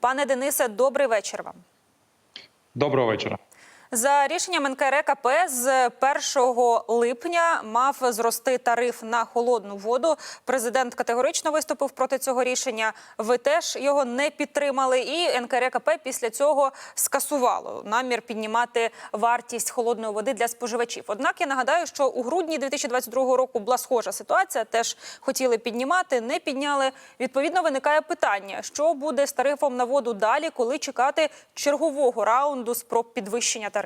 Пане Денисе, добрий вечір вам. Доброго вечора. За рішенням НКРКП з 1 липня мав зрости тариф на холодну воду. Президент категорично виступив проти цього рішення. Ви теж його не підтримали. І НКРКП після цього скасувало намір піднімати вартість холодної води для споживачів. Однак я нагадаю, що у грудні 2022 року була схожа ситуація. Теж хотіли піднімати, не підняли. Відповідно, виникає питання, що буде з тарифом на воду далі, коли чекати чергового раунду спроб підвищення тарифу.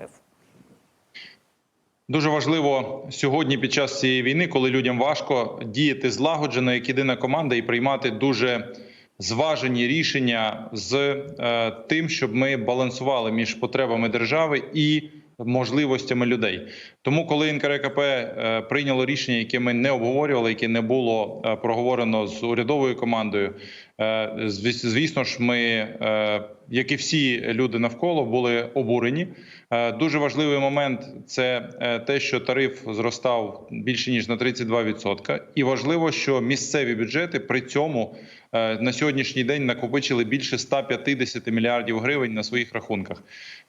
Дуже важливо сьогодні під час цієї війни, коли людям важко діяти злагоджено як єдина команда і приймати дуже зважені рішення з е, тим, щоб ми балансували між потребами держави і можливостями людей. Тому, коли НКРКП е, прийняло рішення, яке ми не обговорювали, яке не було е, проговорено з урядовою командою, звісно ж, ми, е, як і всі люди навколо, були обурені. Е, Дуже важливий момент це е, те, що тариф зростав більше ніж на 32%. І важливо, що місцеві бюджети при цьому е, на сьогоднішній день накопичили більше 150 мільярдів гривень на своїх рахунках.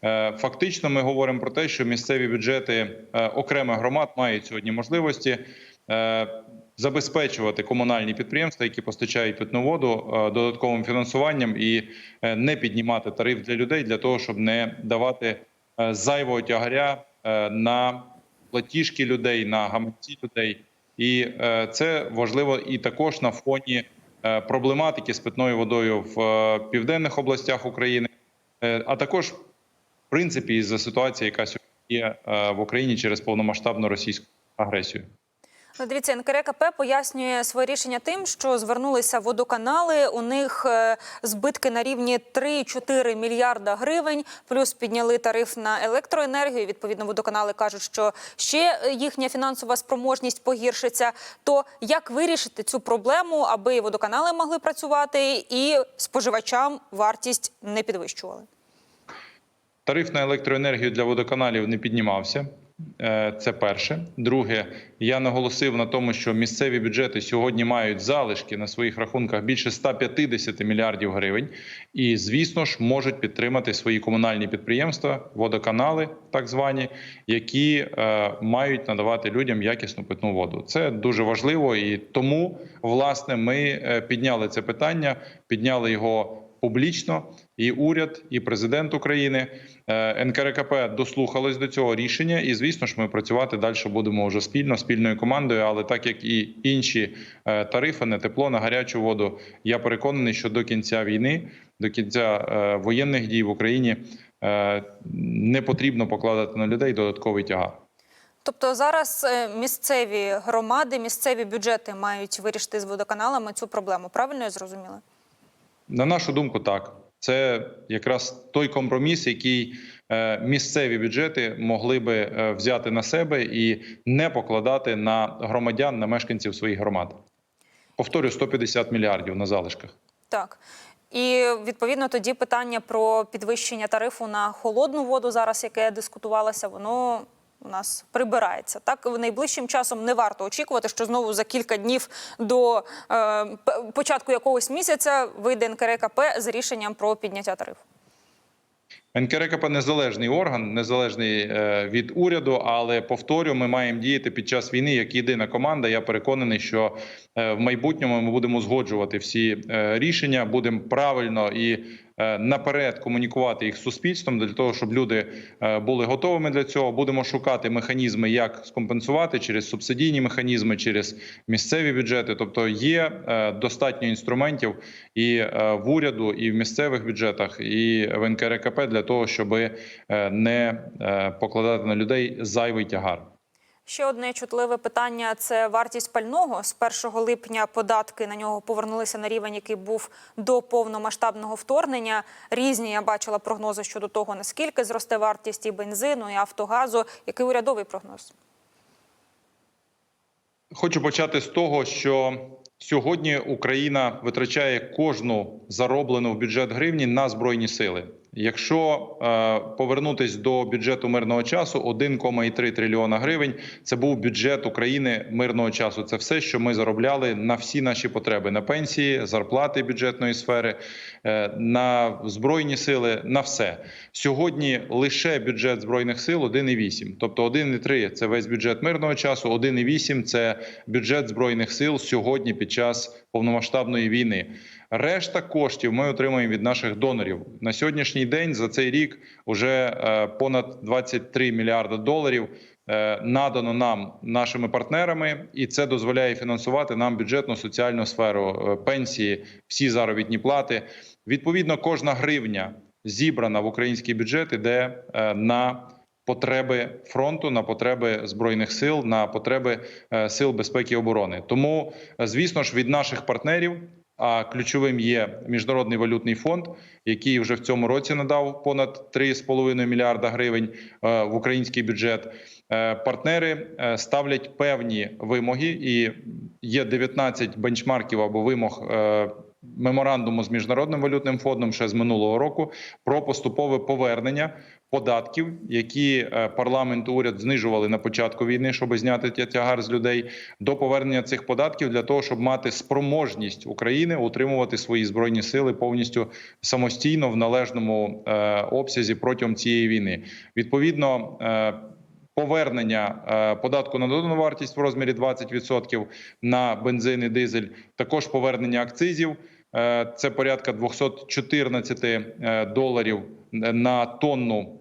Е, Фактично, ми говоримо про те, що місцеві бюджети е, окремих громад мають сьогодні можливості. Забезпечувати комунальні підприємства, які постачають питну воду е, додатковим фінансуванням, і е, не піднімати тариф для людей для того, щоб не давати е, зайвого тягаря на платіжки людей, на гаманці людей. І це важливо і також на фоні проблематики з питною водою в південних областях України, а також в принципі за ситуації, яка сьогодні є в Україні через повномасштабну російську агресію. Ну, Дивіться, НКРКП пояснює своє рішення тим, що звернулися водоканали. У них е, збитки на рівні 3-4 мільярда гривень. Плюс підняли тариф на електроенергію. Відповідно, водоканали кажуть, що ще їхня фінансова спроможність погіршиться. То як вирішити цю проблему, аби водоканали могли працювати і споживачам вартість не підвищували? Тариф на електроенергію для водоканалів не піднімався. Е, Це перше. Друге, я наголосив на тому, що місцеві бюджети сьогодні мають залишки на своїх рахунках більше 150 мільярдів гривень, і звісно ж можуть підтримати свої комунальні підприємства, водоканали, так звані, які е, мають надавати людям якісну питну воду. Це дуже важливо, і тому власне ми е, підняли це питання, підняли його публічно. І уряд, і президент України е, НКРКП дослухались до цього рішення, і звісно ж, ми працювати далі будемо вже спільно спільною командою. Але так як і інші е, тарифи на тепло, на гарячу воду, я переконаний, що до кінця війни, до кінця е, воєнних дій в Україні не потрібно покладати на людей додатковий тягар. Тобто зараз місцеві громади, місцеві бюджети мають вирішити з водоканалами цю проблему. Правильно я зрозуміла? На нашу думку, так це якраз той компроміс, який е, місцеві бюджети могли би е, взяти на себе і не покладати на громадян, на мешканців своїх громад. Повторю, 150 мільярдів на залишках. Так. І відповідно тоді питання про підвищення тарифу на холодну воду, зараз яке дискутувалося, воно у нас прибирається. Так найближчим часом не варто очікувати, що знову за кілька днів до е, початку якогось місяця вийде НКРКП з рішенням про підняття тарифу. НКРКП незалежний орган, незалежний е, від уряду, але повторю, ми маємо діяти під час війни як єдина команда. Я переконаний, що е, в майбутньому ми будемо згоджувати всі е, рішення, будемо правильно і наперед комунікувати їх з суспільством для того, щоб люди е, були готовими для цього. Будемо шукати механізми, як скомпенсувати через субсидійні механізми, через місцеві бюджети. Тобто є е, достатньо інструментів і е, в уряду, і в місцевих бюджетах, і в НКРКП для того, щоб е, не е, покладати на людей зайвий тягар. Ще одне чутливе питання це вартість пального. З 1 липня податки на нього повернулися на рівень, який був до повномасштабного вторгнення. Різні я бачила прогнози щодо того, наскільки зросте вартість і бензину, і автогазу. Який урядовий прогноз? Хочу почати з того, що сьогодні Україна витрачає кожну зароблену в бюджет гривні на збройні сили. Якщо е, повернутись до бюджету мирного часу, 1,3 трильйона гривень це був бюджет України мирного часу. Це все, що ми заробляли на всі наші потреби: на пенсії, зарплати бюджетної сфери, е, на збройні сили, на все сьогодні. Лише бюджет збройних сил 1,8. Тобто 1,3 – це весь бюджет мирного часу, 1,8 – це бюджет збройних сил сьогодні під час повномасштабної війни. Решта коштів ми отримуємо від наших донорів на сьогоднішній день. За цей рік вже е, понад 23 мільярди доларів е, надано нам нашими партнерами, і це дозволяє фінансувати нам бюджетну соціальну сферу, е, пенсії, всі заробітні плати. Відповідно, кожна гривня зібрана в український бюджет іде на потреби фронту, на потреби збройних сил, на потреби сил безпеки і оборони. Тому, звісно ж, від наших партнерів. А ключовим є міжнародний валютний фонд, який вже в цьому році надав понад 3,5 мільярда гривень е, в український бюджет. Е, Партнери е, ставлять певні вимоги, і є 19 бенчмарків або вимог меморандуму з міжнародним валютним фондом ще з минулого року про поступове повернення податків, які е, парламент уряд знижували на початку війни, щоб зняти тягар з людей, до повернення цих податків для того, щоб мати спроможність України утримувати свої збройні сили повністю самостійно в належному е, обсязі протягом цієї війни. Відповідно. е, Повернення податку на додану вартість в розмірі 20% на бензин і дизель, також повернення акцизів. Це порядка 214 е, доларів на тонну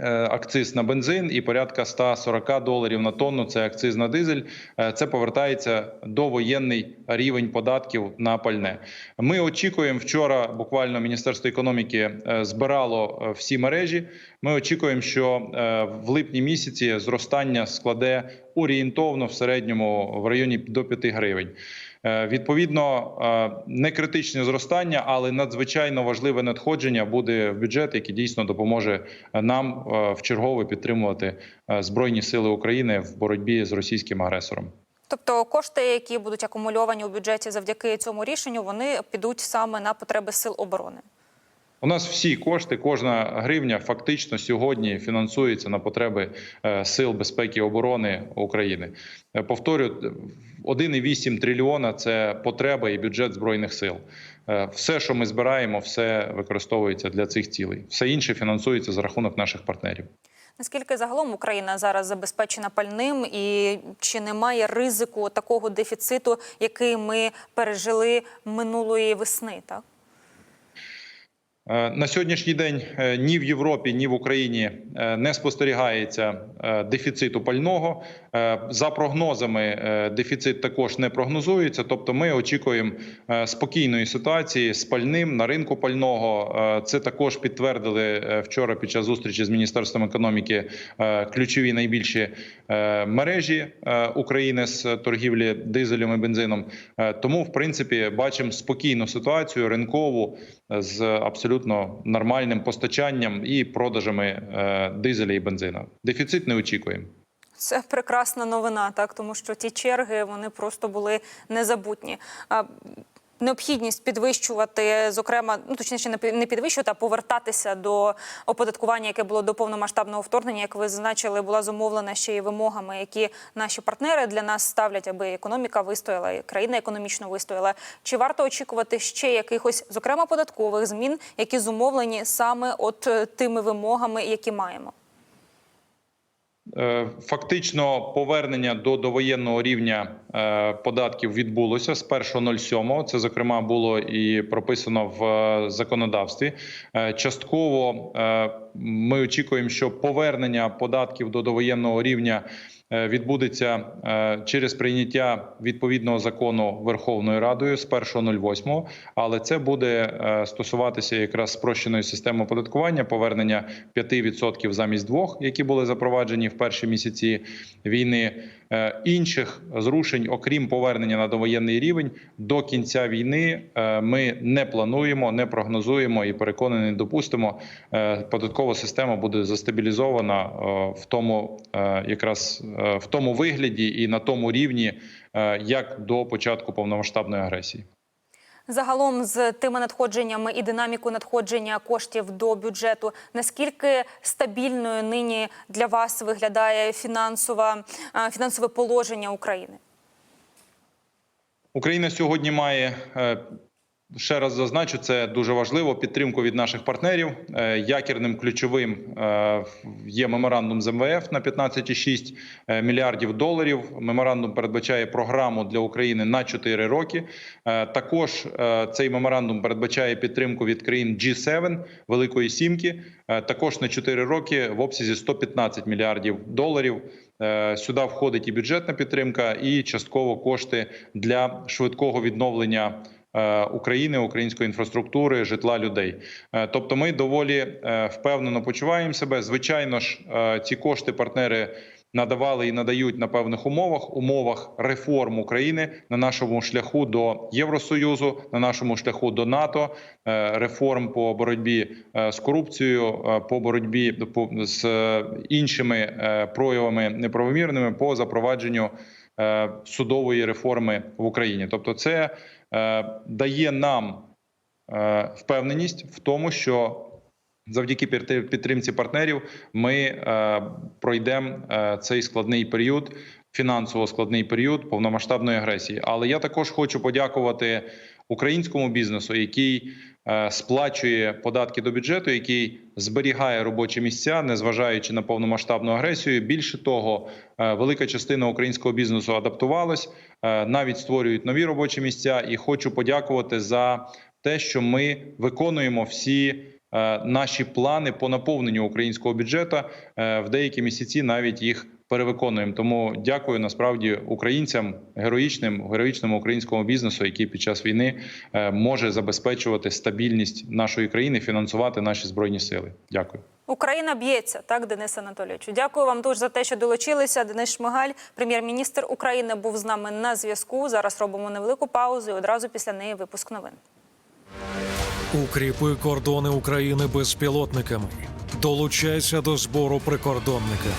акциз на бензин і порядка 140 доларів на тонну. Це акциз на дизель. Е, Це повертається до воєнний рівень податків на пальне. Ми очікуємо вчора. Буквально Міністерство економіки е, збирало е, всі мережі. Ми очікуємо, що е, в липні місяці зростання складе орієнтовно в середньому в районі до 5 гривень. Е, Відповідно, е, не критичне зростання, але надзвичайно важливе надходження буде в бюджет, який дійсно допоможе нам е, в чергове підтримувати збройні сили України в боротьбі з російським агресором. Тобто кошти, які будуть акумульовані у бюджеті завдяки цьому рішенню, вони підуть саме на потреби сил оборони. У нас всі кошти, кожна гривня фактично сьогодні фінансується на потреби е, сил безпеки і оборони України. Е, Повторю, 1,8 трильйона це потреба і бюджет збройних сил. Е, Все, що ми збираємо, все використовується для цих цілей. Все інше фінансується за рахунок наших партнерів. Наскільки загалом Україна зараз забезпечена пальним, і чи немає ризику такого дефіциту, який ми пережили минулої весни? Так На сьогоднішній день е, ні в Європі, ні в Україні е, не спостерігається е, дефіциту пального. Е, За прогнозами, е, дефіцит також не прогнозується. Тобто, ми очікуємо е, спокійної ситуації з пальним на ринку пального. Е, Це також підтвердили е, вчора під час зустрічі з міністерством економіки е, ключові найбільші е, мережі е, України з торгівлі дизелем і бензином. Е, Тому, в принципі, бачимо спокійну ситуацію ринкову з абсолютно нормальним постачанням і продажами е, дизеля і бензина. Дефіцит не очікуємо. це прекрасна новина, так тому що ті черги вони просто були незабутні. Необхідність підвищувати, зокрема, ну точніше, не підвищувати, а повертатися до оподаткування, яке було до повномасштабного вторгнення, як ви зазначили, була зумовлена ще й вимогами, які наші партнери для нас ставлять, аби економіка вистояла, і країна економічно вистояла. Чи варто очікувати ще якихось, зокрема, податкових змін, які зумовлені саме от е, тими вимогами, які маємо? Е, Фактично, повернення до довоєнного рівня податків відбулося з 1.07. Це зокрема було і прописано в е, законодавстві. Е, Частково е, ми очікуємо, що повернення податків до довоєнного рівня е, відбудеться е, через прийняття відповідного закону Верховною Радою з 1.08, але це буде е, стосуватися якраз спрощеної системи оподаткування, повернення 5% замість двох, які були запроваджені в перші місяці війни. Е, Інших зрушень, окрім повернення на довоєнний рівень, до кінця війни е, ми не плануємо, не прогнозуємо і переконані, допустимо. Е, Податкова система буде застабілізована в тому, якраз в тому вигляді і на тому рівні, як до початку повномасштабної агресії. Загалом з тими надходженнями і динаміку надходження коштів до бюджету, наскільки стабільною нині для вас виглядає фінансова е, фінансове положення України? Україна сьогодні має е, ще раз зазначу, це дуже важливо. Підтримку від наших партнерів. Е, Якірним ключовим е, є меморандум з МВФ на 15,6 е, мільярдів доларів. Меморандум передбачає програму для України на 4 роки. Також цей меморандум передбачає підтримку від країн G7, Великої Сімки. Також на 4 роки в обсязі 115 мільярдів доларів. Сюди входить і бюджетна підтримка, і частково кошти для швидкого відновлення України, української інфраструктури, житла людей. Е, Тобто, ми доволі е, впевнено почуваємо себе. Звичайно ж, е, ці кошти партнери. Надавали і надають на певних умовах, умовах реформ України на нашому шляху до Євросоюзу, на нашому шляху до НАТО, е, реформ по боротьбі е, з корупцією, е, по боротьбі з е, іншими е, проявами неправомірними по запровадженню е, судової реформи в Україні. Тобто, це е, дає нам е, впевненість в тому, що завдяки підтри- підтримці партнерів ми е, пройдемо е, цей складний період, фінансово складний період повномасштабної агресії. Але я також хочу подякувати українському бізнесу, який е, сплачує податки до бюджету, який зберігає робочі місця, незважаючи на повномасштабну агресію. Більше того, е, велика частина українського бізнесу адаптувалась, е, навіть створюють нові робочі місця. І хочу подякувати за те, що ми виконуємо всі е, наші плани по наповненню українського бюджету. Е, В деякі місяці навіть їх перевиконуємо. Тому дякую насправді українцям, героїчним, героїчному українському бізнесу, який під час війни е, може забезпечувати стабільність нашої країни, фінансувати наші збройні сили. Дякую. Україна б'ється, так, Денис Анатолійовичу. Дякую вам дуже за те, що долучилися. Денис Шмигаль, прем'єр-міністр України, був з нами на зв'язку. Зараз робимо невелику паузу і одразу після неї випуск новин. Укріпи кордони України безпілотниками. Долучайся до збору прикордонника.